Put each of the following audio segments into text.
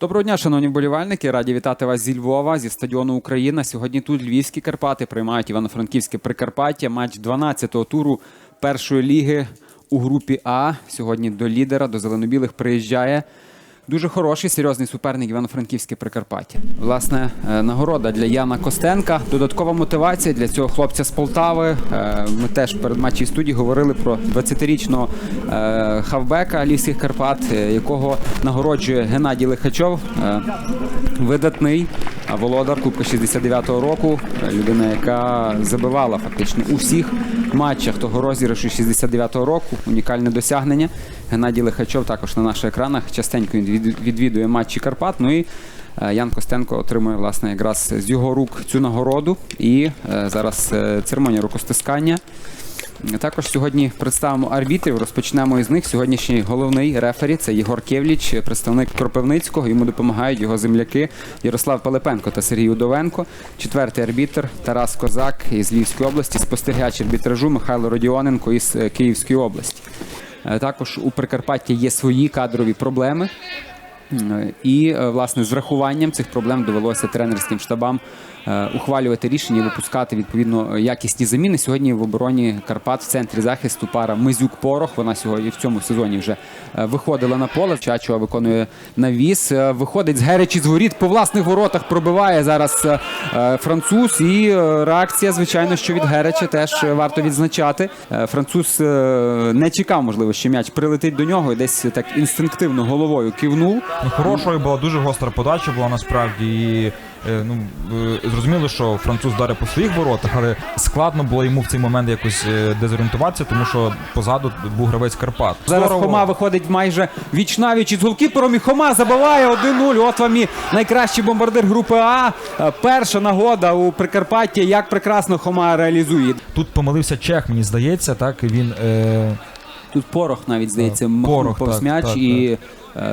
Доброго дня, шановні вболівальники. Раді вітати вас зі Львова, зі стадіону Україна. Сьогодні тут львівські Карпати приймають Івано-Франківське Прикарпаття. Матч 12-го туру першої ліги у групі А. Сьогодні до лідера, до зеленобілих приїжджає. Дуже хороший, серйозний суперник Івано-Франківське Прикарпаття. Власне, е, нагорода для Яна Костенка. Додаткова мотивація для цього хлопця з Полтави. Е, Ми теж перед матчем студії говорили про 20-річного е, хавбека Львівських Карпат, якого нагороджує Геннадій Лихачов. Видатний володар Кубка 69-го року. Е, Людина, яка забивала фактично у всіх матчах того розіграшу 69-го року. Унікальне досягнення. Геннадій Лихачов також на наших екранах частенько він відвідує матчі Карпат. Ну і е, Ян Костенко отримує власне якраз з його рук цю нагороду. І е, зараз церемонія рукостискання. Також сьогодні представимо арбітрів. Розпочнемо із них. Сьогоднішній головний рефері це Єгор Кевліч, представник Кропивницького. Йому допомагають його земляки Ярослав Пилипенко та Сергій Удовенко. Четвертий арбітр Тарас Козак із Львівської області, спостерігач арбітражу Михайло Родіоненко із е, Київської області. Е, Також у Прикарпатті є свої кадрові проблеми. Е, І власне з врахуванням цих проблем довелося тренерським штабам ухвалювати рішення випускати відповідно якісні заміни. Сьогодні в обороні Карпат в центрі захисту пара Мизюк Порох. Вона сьогодні в цьому сезоні вже е, виходила на поле. Чачова виконує навіс. Е, Виходить з Геречі з воріт по власних воротах. Пробиває зараз е, е, француз. І е, реакція, звичайно, що від Гереча теж е, варто відзначати. Е, Француз е, не чекав, можливо, що м'яч прилетить до нього і десь так інстинктивно головою кивнув. Ну, хорошою була дуже гостра подача була насправді. Е, ну, е, зрозуміло, що француз вдарив по своїх воротах, але складно було йому в цей момент якось е, дезорієнтуватися, тому що позаду був гравець Карпат. Зараз Здорово. Хома виходить майже віч навіч із голкіпером. І Хома забиває 1-0. От вам і найкращий бомбардир групи А. Е, Перша нагода у Прикарпатті. Як прекрасно Хома реалізує. Тут помилився Чех, мені здається, так він. Е, Тут порох навіть здається, Так, Порох, повз так, м'яч. так, і е,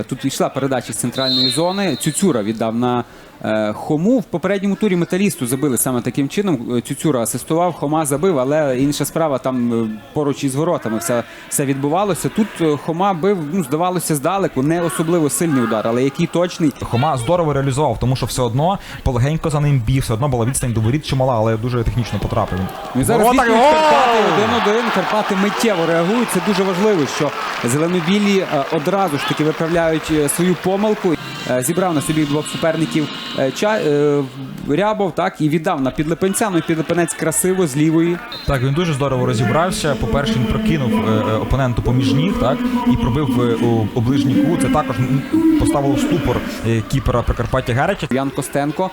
тут йшла передача з центральної зони. Цюцюра віддав на е, Хому. В попередньому турі металісту забили саме таким чином. Е, Цюцюра асистував, Хома забив, але інша справа там е, поруч із воротами все, все відбувалося. Тут е, Хома бив, ну, здавалося, здалеку, не особливо сильний удар, але який точний. Хома здорово реалізував, тому що все одно полегенько за ним біг, все одно була відстань до воріт чимала, але дуже технічно потрапив. Ну і зараз! Карпати 1-1. Карпати миттєво реагують. Це дуже важливо, що зеленобілі е, одразу ж таки виправляють е, свою помилку. Е, Зібрав на собі двох суперників е, Рябов, так і віддав на підлипенця. Ну і підлипенець красиво з лівої. Так, він дуже здорово розібрався. По-перше, він прокинув опоненту поміж ніг, так, і пробив у оближній кут. Це також поставило в ступор кіпера Прикарпаття Гаряча. Ян Костенко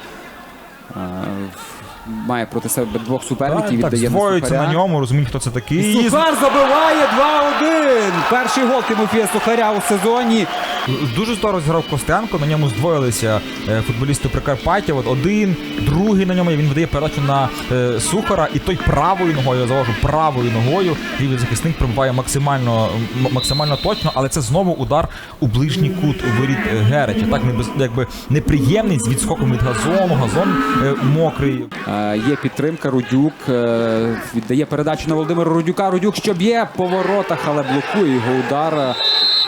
має проти себе двох суперників. Так, віддає здвоюється Сухаря. на ньому, розуміє, хто це такий. І Сухар забиває 2-1. Перший гол Тимофія Сухаря у сезоні. Дуже здорово зіграв Костенко, на ньому здвоїлися е, футболісти Прикарпаття. От один, другий на ньому. Він видає передачу на е, Сухара, і той правою ногою, я завожу, правою ногою. Лівий захисник пробиває максимально максимально точно, але це знову удар у ближній кут у воріт Гереча. Так якби неприємний з відскоком від газону, газон е, мокрий. Є підтримка. Рудюк віддає передачу на Володимира Рудюка. Рудюк що б'є по воротах, але блокує його удар.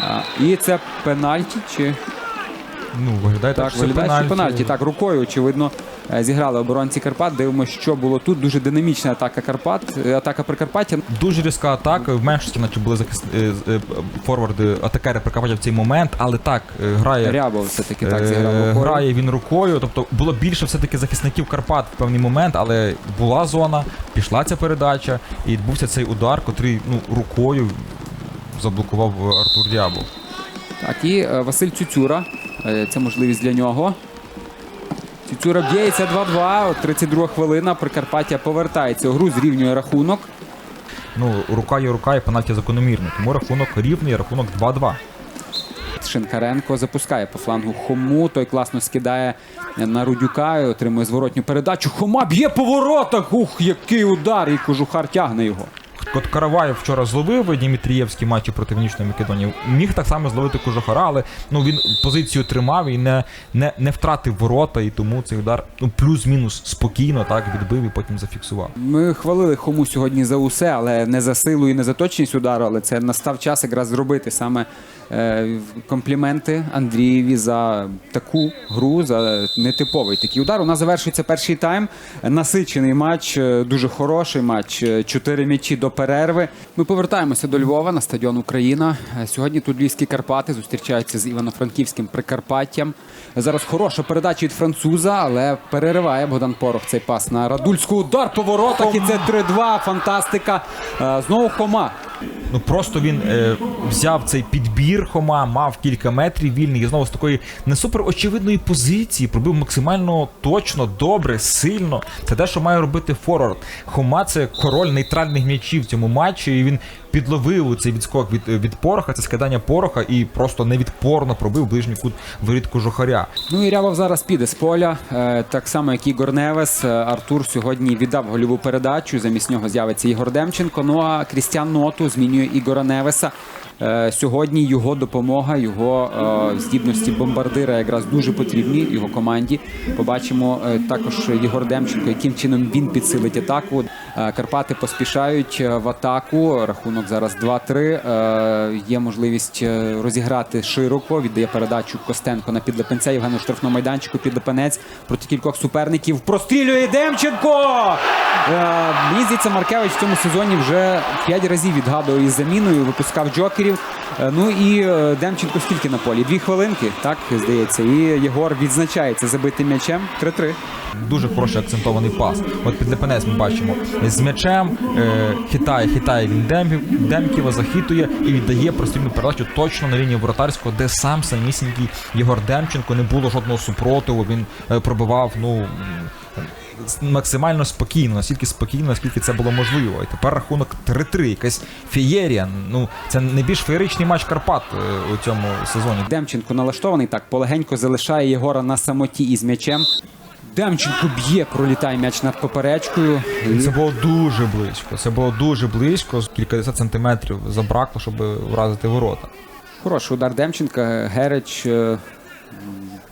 Е, І це пенальті. Чи Ну, виглядає так, що виглядає, що пенальті. Так, рукою очевидно е, зіграли оборонці Карпат. Дивимося, що було тут. Дуже динамічна атака Карпат, е, атака Прикарпаття. Дуже різка атака. В меншості, наче були захист... е, форварди атакери Прикарпаття в цей момент, але так грає. Рябов все-таки так зіграв. рукою. Грає він рукою, тобто було більше все-таки захисників Карпат в певний момент, але була зона, пішла ця передача, і відбувся цей удар, котрий ну, рукою заблокував Артур Рябов. Так, і е, Василь Цюцюра. Е, Це можливість для нього. Цюцюра б'ється 2-2. 32 хвилина. Прикарпаття повертається у гру, зрівнює рахунок. Ну, рука є рука, і пенальті закономірний. Тому рахунок рівний, рахунок 2-2. Шинкаренко запускає по флангу Хому. Той класно скидає на Рудюка і отримує зворотню передачу. Хома б'є по воротах. Ух, який удар! І кожухар тягне його. От Караваєв вчора зловив Дімітрієвський матчі проти Північної Македонії. Міг так само зловити Кожухара, але ну він позицію тримав і не, не, не втратив ворота, і тому цей удар ну, плюс-мінус спокійно так відбив і потім зафіксував. Ми хвалили Хому сьогодні за усе, але не за силу і не за точність удару. Але це настав час якраз зробити саме Компліменти Андрієві за таку гру, за нетиповий такий удар. У нас завершується перший тайм. Насичений матч, е, дуже хороший матч. е, Чотири м'ячі до перерви. Ми повертаємося до Львова на стадіон Україна. Е, Сьогодні тут Львівські Карпати зустрічаються з Івано-Франківським Прикарпаттям. Зараз хороша передача від француза, але перериває Богдан Порох цей пас на Радульську. Удар по воротах і це 3-2. Фантастика. Е, Знову Хома. Ну просто він е, взяв цей підбір Хома, мав кілька метрів вільних і знову з такої не супер очевидної позиції пробив максимально точно, добре, сильно. Це те, що має робити форвард. Хома це король нейтральних м'ячів в цьому матчі, і він підловив цей відскок від, від пороха, це скидання пороха і просто невідпорно пробив ближній кут воріт кожухаря. Ну і Рябов зараз піде з поля. Е, Так само, як Ігор Невес. Е, Артур сьогодні віддав гольову передачу. Замість нього з'явиться Ігор Демченко. Ну а Крістіан Ноту змінює Ігора Невеса. Е, Сьогодні його допомога, його здібності бомбардира якраз дуже потрібні його команді. Побачимо е, також Єгор Демченко, яким чином він підсилить атаку. Е, Карпати поспішають е, в атаку. Рахунок зараз 2-3. Е, Є можливість розіграти широко. Віддає передачу Костенко на підлепенця. Євген у штрафному майданчику. Підлепенець проти кількох суперників. Прострілює Демченко! Мені здається, Маркевич в цьому сезоні вже 5 разів відгадував із заміною, випускав джокерів. Ну і Демченко скільки на полі? Дві хвилинки, так здається. І Єгор відзначається забитим м'ячем. 3-3. Дуже хороший акцентований пас. От під Лепенець ми бачимо з м'ячем, е, хитає, хитає він Демпів, Демківа, захитує і віддає прострільну передачу точно на лінію воротарського, де сам самісінький Єгор Демченко не було жодного супротиву. Він е, пробивав ну максимально спокійно, настільки спокійно, наскільки це було можливо. І тепер рахунок 3-3, якась феєрія. Ну це найбільш феєричний матч Карпат е, у цьому сезоні. Демченко налаштований так, полегенько залишає Єгора на самоті із м'ячем. Демченко б'є, пролітає м'яч над поперечкою. Це було дуже близько. Це було дуже близько. Кількадесят сантиметрів забракло, щоб вразити ворота. Хороший удар Демченка. Герич. е,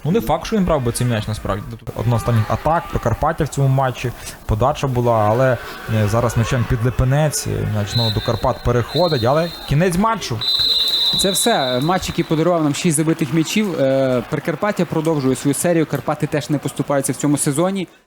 Ну не факт, що він брав би цей м'яч насправді. Одна з останніх атак Прикарпаття в цьому матчі. Подача була, але е, зараз м'ячем під Лепенець. е, М'яч знову до Карпат переходить, але кінець матчу. Це все. Матч, який подарував нам 6 забитих м'ячів. Е, Прикарпаття продовжує свою серію. Карпати теж не поступаються в цьому сезоні.